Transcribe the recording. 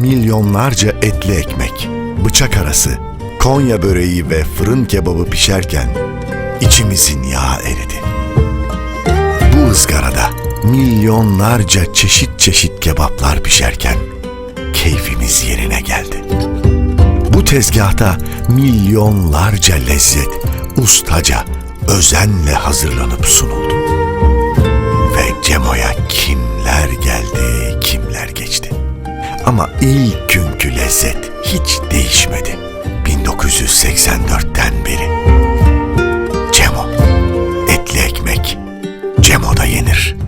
milyonlarca etli ekmek, bıçak arası, Konya böreği ve fırın kebabı pişerken içimizin yağı eridi. Bu ızgarada milyonlarca çeşit çeşit kebaplar pişerken keyfimiz yerine geldi. Bu tezgahta milyonlarca lezzet ustaca, özenle hazırlanıp sunuldu. Ama ilk günkü lezzet hiç değişmedi. 1984'ten beri. Cemo, etli ekmek, Cemo'da yenir.